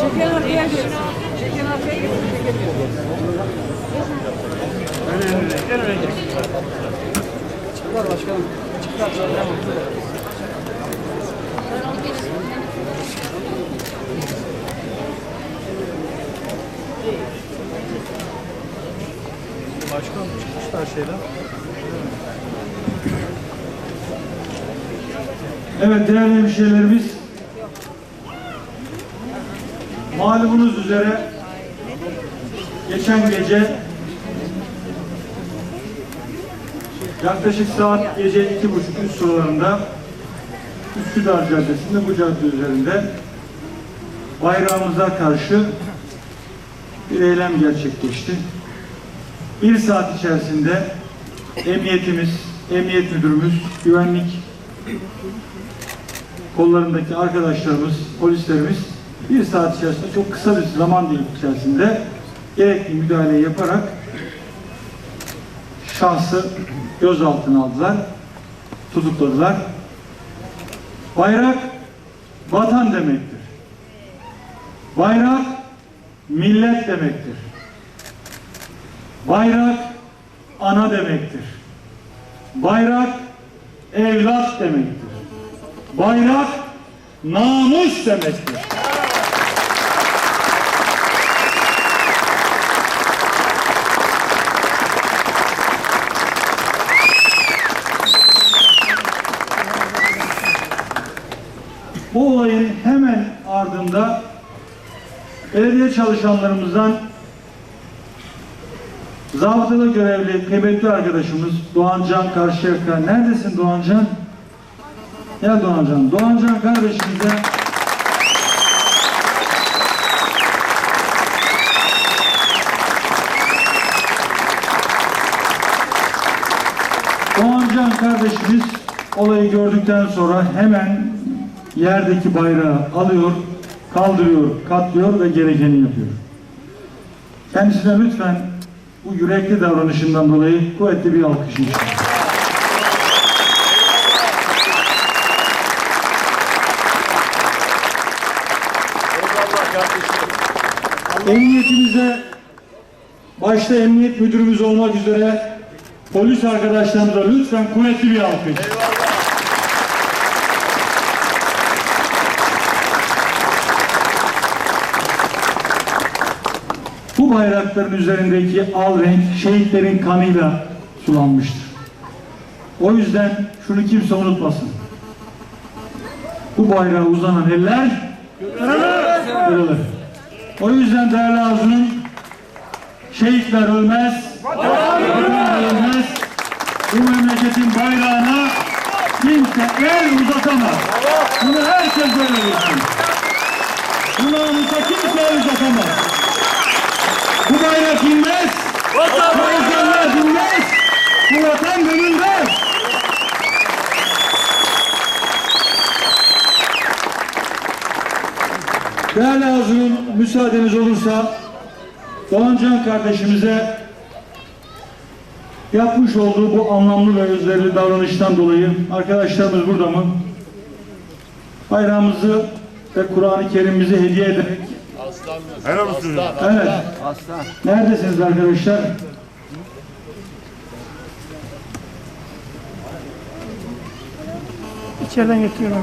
Çeken arkaya gel. Çeken arkaya gel. Çıkar başkanım. Çıkar. Başkan çıkmışlar şeyden. Evet değerli hemşehrilerimiz malumunuz üzere geçen gece yaklaşık saat gece iki buçuk üç sıralarında Üsküdar Caddesi'nde bu cadde üzerinde bayrağımıza karşı bir eylem gerçekleşti. Bir saat içerisinde emniyetimiz, emniyet müdürümüz, güvenlik kollarındaki arkadaşlarımız, polislerimiz bir saat içerisinde çok kısa bir zaman dilimi içerisinde gerekli müdahaleyi yaparak şahsı gözaltına aldılar, tutukladılar. Bayrak vatan demektir. Bayrak millet demektir. Bayrak ana demektir. Bayrak evlat demektir. Bayrak namus demektir. Bu olayın ardında belediye çalışanlarımızdan Zabıtada görevli kıymetli arkadaşımız Doğancan Karşıyaka. Neredesin Doğancan? Gel Doğancan. Doğancan kardeşimize Doğancan kardeşimiz olayı gördükten sonra hemen yerdeki bayrağı alıyor, kaldırıyor, katlıyor ve gerekeni yapıyor. Kendisine lütfen bu yürekli davranışından dolayı kuvvetli bir alkış inşallah. Emniyetimize başta emniyet müdürümüz olmak üzere polis arkadaşlarımıza lütfen kuvvetli bir alkış. Bu bayrakların üzerindeki al renk şehitlerin kanıyla sulanmıştır. O yüzden şunu kimse unutmasın. Bu bayrağa uzanan eller kırılır. O yüzden değerli Arzu'nun şehitler ölmez, ölmez. Bu memleketin bayrağına kimse el uzatamaz. Bunu herkes böyle bilsin. Bu namusa kimse el uzatamaz. İnmez. Vatan bayraklar inmez. Bu vatan gönülmez. Değerli Arzu'nun müsaadeniz olursa Doğancan kardeşimize yapmış olduğu bu anlamlı ve özverili davranıştan dolayı arkadaşlarımız burada mı? Bayrağımızı ve Kur'an-ı Kerim'imizi hediye ederek Helal olsun. Evet. Neredesiniz arkadaşlar? İçeriden getiriyorlar.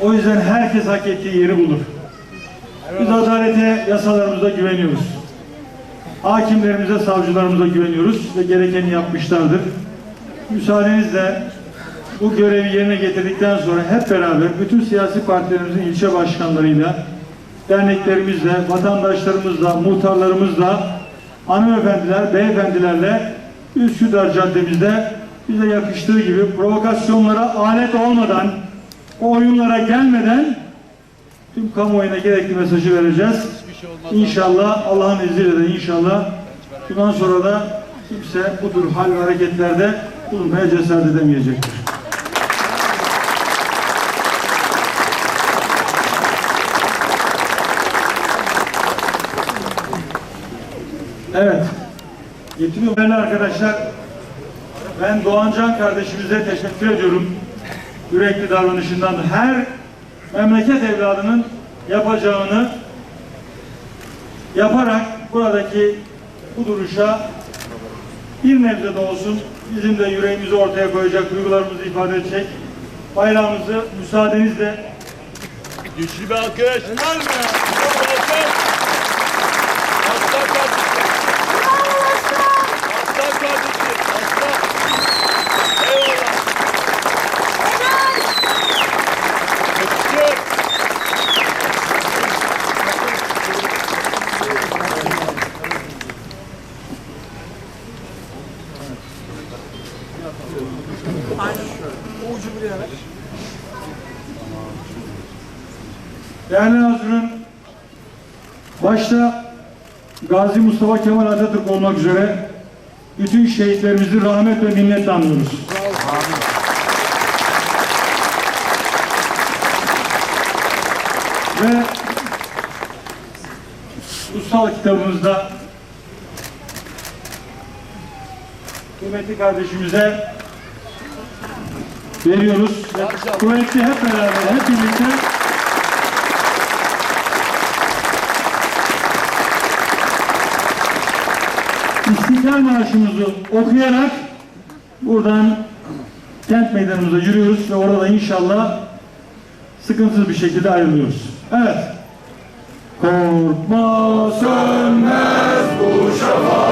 O yüzden herkes hak ettiği yeri bulur. Biz adalete, yasalarımıza güveniyoruz. Hakimlerimize, savcılarımıza güveniyoruz ve gerekeni yapmışlardır. Müsaadenizle bu görevi yerine getirdikten sonra hep beraber bütün siyasi partilerimizin ilçe başkanlarıyla, derneklerimizle, vatandaşlarımızla, muhtarlarımızla, hanımefendiler, beyefendilerle Üsküdar Caddemizde bize yakıştığı gibi provokasyonlara alet olmadan, o oyunlara gelmeden tüm kamuoyuna gerekli mesajı vereceğiz. İnşallah Allah'ın izniyle de inşallah bundan sonra da kimse bu tür hal hareketlerde bulunmaya cesaret edemeyecektir. Evet. Getiriyorum değerli arkadaşlar. Ben Doğancan kardeşimize teşekkür ediyorum. Yürekli davranışından her memleket evladının yapacağını yaparak buradaki bu duruşa bir nebze de olsun bizim de yüreğimizi ortaya koyacak, duygularımızı ifade edecek bayrağımızı müsaadenizle Güçlü bir alkış. Helal be. Alkış. Aslan kardeşim. Aslan kardeşim. Aslan. Eyvallah. Yakışıyor. Değerli Nazır'ın başta Gazi Mustafa Kemal Atatürk olmak üzere bütün şehitlerimizi rahmet ve minnetle anıyoruz. Ve kutsal kitabımızda kıymetli kardeşimize veriyoruz. Ve Kuvvetli hep beraber, hep birlikte İstiklal Marşımızı okuyarak buradan kent meydanımıza yürüyoruz ve orada inşallah sıkıntısız bir şekilde ayrılıyoruz. Evet. Korkma sönmez bu şafak.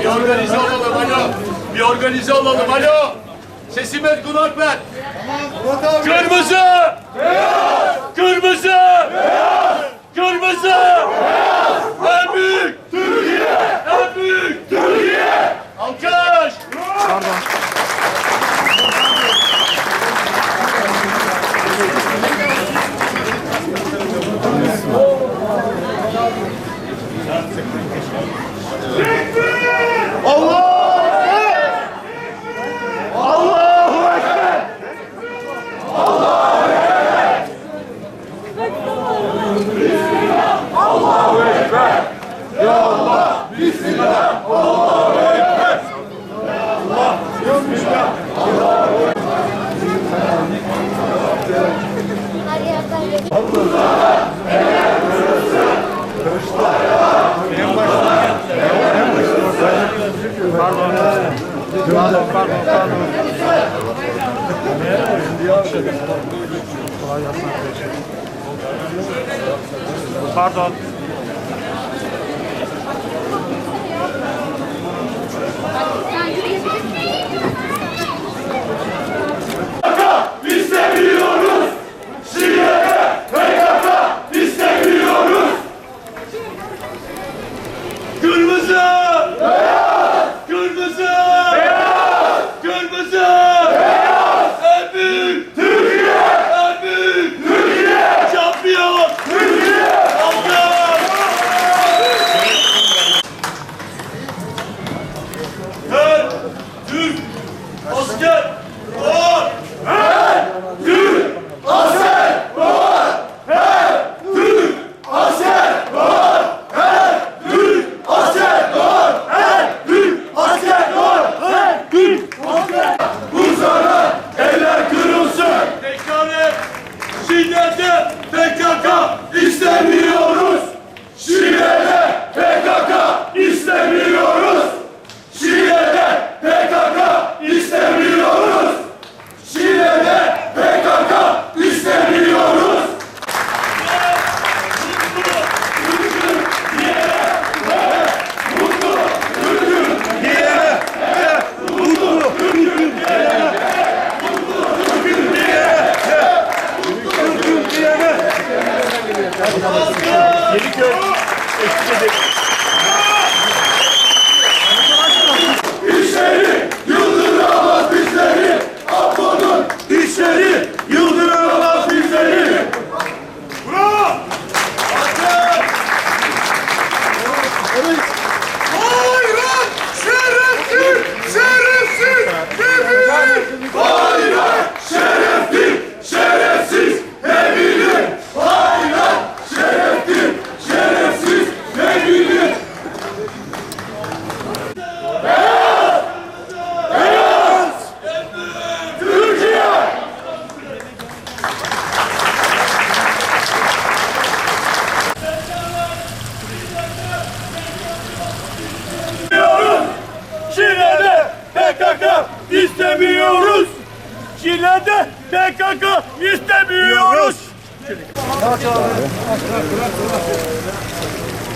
Bir organize olalım alo. Bir organize olalım alo. Sesime kulak ver. Kırmızı. Beyaz. Kırmızı. Beyaz. Kırmızı. Beyaz. En büyük. Türkiye. En büyük. Türkiye. Alkış. Her Pardon.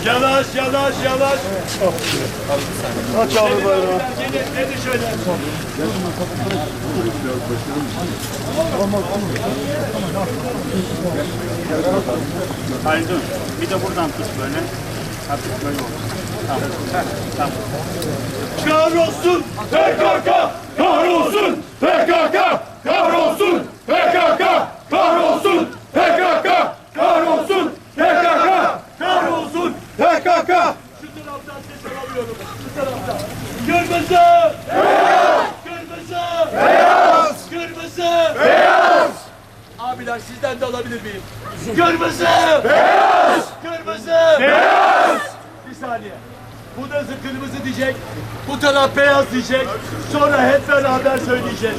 Yavaş yavaş yavaş. Aç abi bayrağı. Dedi şöyle. Aydın bir de buradan tut böyle. Hafif böyle olsun. Tamam. Tamam. Kahrolsun PKK! Kahrolsun PKK! Kahrolsun PKK! Kahrolsun PKK! Kahrolsun PKK! Kahrolsun PKK! Şu taraftan ses alamıyorum. Şu taraftan. Kırmızı! Beyaz! Kırmızı! Beyaz! Kırmızı! Beyaz! Abiler sizden de alabilir miyim? Kırmızı! Beyaz! Kırmızı! Beyaz! Bir saniye. Bu da kırmızı diyecek. Bu taraf beyaz diyecek. Sonra hep beraber söyleyeceğiz.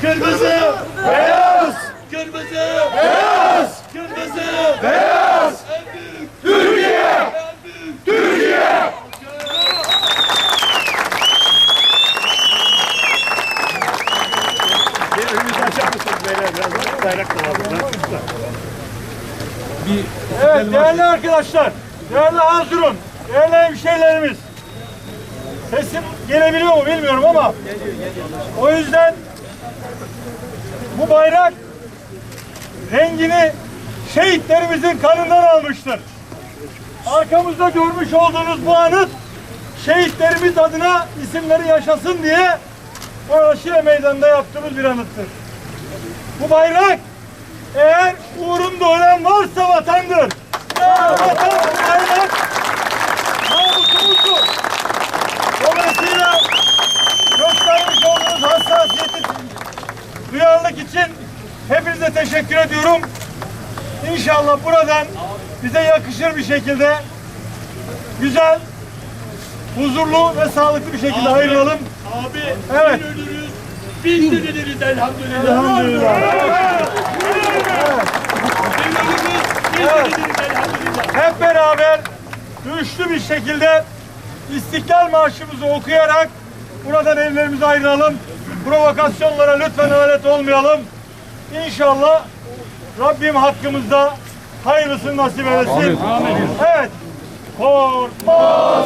Kırmızı! Beyaz! Kırmızı! Beyaz! Kırmızı! Beyaz! Türkiye! Türkiye! Evet değerli arkadaşlar, değerli Hazırun, değerli hemşehrilerimiz. Sesim gelebiliyor mu bilmiyorum ama o yüzden bu bayrak rengini şehitlerimizin kanından almıştır. Arkamızda görmüş olduğunuz bu anıt şehitlerimiz adına isimleri yaşasın diye burada Şile Meydanı'nda yaptığımız bir anıttır. Bu bayrak eğer uğrunda ölen varsa vatandır. Vatan bayrak namusumuzdur. Dolayısıyla göstermiş olduğunuz hassasiyeti duyarlılık için hepinize teşekkür ediyorum. İnşallah buradan bize yakışır bir şekilde güzel, huzurlu ve sağlıklı bir şekilde ayrılalım. Abi Evet. ölürüz. Biz diriliriz elhamdülillah. Elhamdülillah. Biz ölürüz. Biz diriliriz elhamdülillah. hep beraber güçlü bir şekilde İstiklal Marşımızı okuyarak buradan evlerimize ayrılalım. Provokasyonlara lütfen alet olmayalım. İnşallah Rabbim hakkımızda hayırlısını nasip eylesin. Evet. Korkma